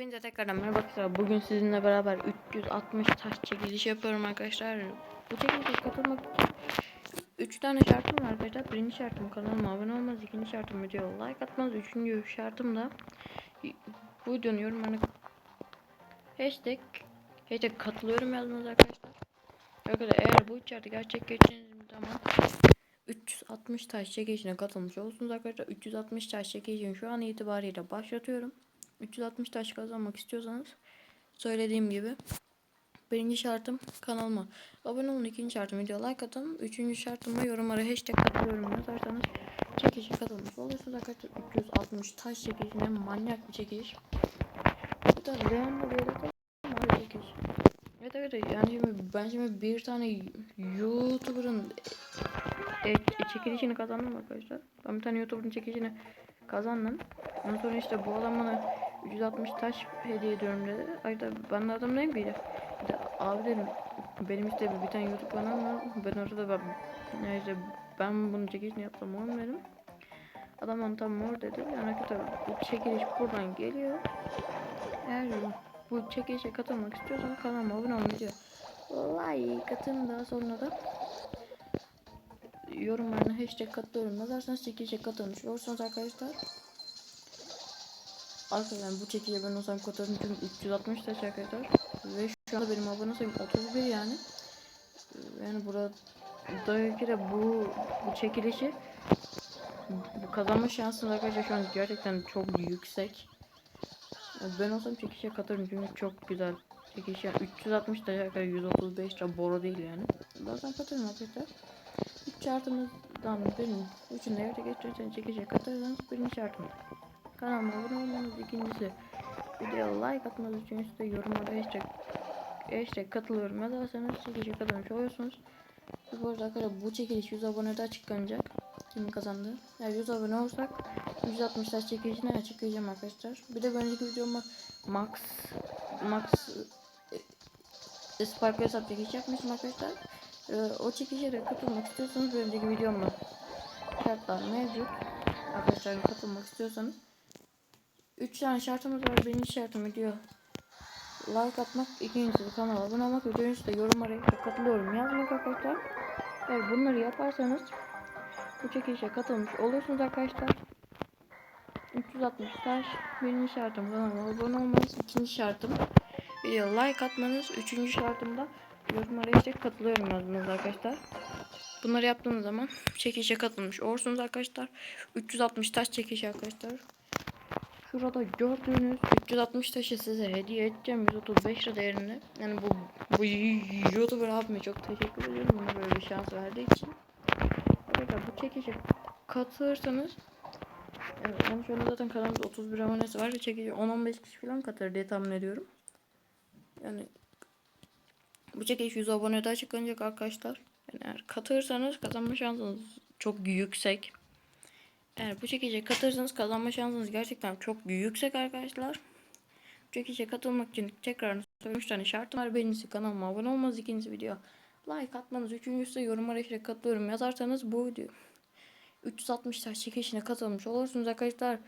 Hepinize tekrardan merhaba arkadaşlar. Bugün sizinle beraber 360 taş çekilişi yapıyorum arkadaşlar. Bu çekilişe katılmak için 3 tane şartım var arkadaşlar. Birinci şartım kanalıma abone olmanız. ikinci şartım video like atmanız. Üçüncü şartım da bu videonun yorumlarına hashtag, hashtag katılıyorum yazmanız arkadaşlar. Arkadaşlar eğer bu üç şartı gerçekleştirdiğiniz zaman 360 taş çekilişine katılmış olursunuz arkadaşlar. 360 taş çekilişini şu an itibariyle başlatıyorum. 360 taş kazanmak istiyorsanız söylediğim gibi birinci şartım kanalıma abone olun. ikinci şartım video like atın. Üçüncü şartım da yorumlara hashtag katılıyorum yazarsanız çekişe katılmış olursunuz arkadaşlar. 360 taş çekişine manyak bir çekiş. Bu da Leon'la bir yere var çekiş. Evet evet yani şimdi ben şimdi bir tane YouTuber'ın e, çekilişini kazandım arkadaşlar. Ben bir tane YouTuber'ın çekilişini kazandım. Ondan sonra işte bu adam bana 360 taş hediye ediyorum dedi. Ayrıca ben de adam değil miydi? Bir de abi dedim benim işte bir, bir tane YouTube kanalım var. Ben orada ben, yani işte ben bunu çekilişini yapsam olur dedim. Adam bana tam mor dedi. Yani arkadaşlar bu çekiliş buradan geliyor. Eğer bu çekilişe katılmak istiyorsan kanalıma abone olmayı diyor. Like atın daha sonra da yorumlarına hashtag katılıyorum yazarsanız çekilişe katılmış olursanız arkadaşlar Arkadaşlar bu çekilişe ben olsam katıldım çünkü 360 taş arkadaşlar ve şu anda benim abone sayım 31 yani. Yani buradaki de bu bu çekilişi bu kazanma şansınız arkadaşlar şu an gerçekten çok yüksek. Ben olsam çekilişe katılırım çünkü çok güzel çekiliş yani 360 taş arkadaşlar 135 lira boru değil yani. Olsam katılırım arkadaşlar. 3 şartımızdan benim üçünde yerde geçirirsen çekecek katılırsanız birinci şartım kanalıma abone olmanız ikincisi video like atmanız üçüncüsü de yorumlara hashtag, hashtag katılıyorum yazarsanız çekecek katılmış oluyorsunuz. Bu arada arkadaşlar bu çekiliş 100 abonede açıklanacak kim kazandı? Eğer 100 abone olursak 160 taş çekilişini açıklayacağım arkadaşlar. Bir de önceki videomda max max e, Spark hesap çekiliş yapmıştım arkadaşlar. Ee, o çekişe de katılmak istiyorsanız önceki videomda şartlar mevcut. Arkadaşlar katılmak istiyorsanız 3 tane şartımız var. Birinci şartım video like atmak, ikincisi kanala abone olmak, üçüncüsü de yorumlara katılıyorum yazmak arkadaşlar. Eğer bunları yaparsanız bu çekilişe katılmış olursunuz arkadaşlar. 360 taş birinci şartım kanala abone olmanız, ikinci şartım video like atmanız, üçüncü şartım da yorumlara işte katılıyorum yazdınız arkadaşlar. Bunları yaptığınız zaman çekişe katılmış olursunuz arkadaşlar. 360 taş çekişi arkadaşlar. Şurada gördüğünüz 360 taşı size hediye edeceğim 135 lira değerinde. Yani bu bu YouTuber abime çok teşekkür ediyorum bana böyle bir şans verdiği için. Arkadaşlar bu çekişe katılırsanız Evet, yani şu anda zaten kanalımda 31 abonesi var ve çekici 10-15 kişi falan katılır diye tahmin ediyorum. Yani bu çekiliş 100 abonede açıklanacak arkadaşlar. Yani eğer katılırsanız kazanma şansınız çok yüksek. Eğer bu çekilişe katılırsanız kazanma şansınız gerçekten çok yüksek arkadaşlar. Bu çekilişe katılmak için tekrar söylüyorum. 3 tane şartım var. Birincisi kanalıma abone olmanız. ikincisi video like atmanız. Üçüncüsü de yorumlara işte katılıyorum yazarsanız bu video 360 taş çekilişine katılmış olursunuz arkadaşlar.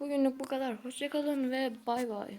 Bugünlük bu kadar. Hoşçakalın ve bay bay.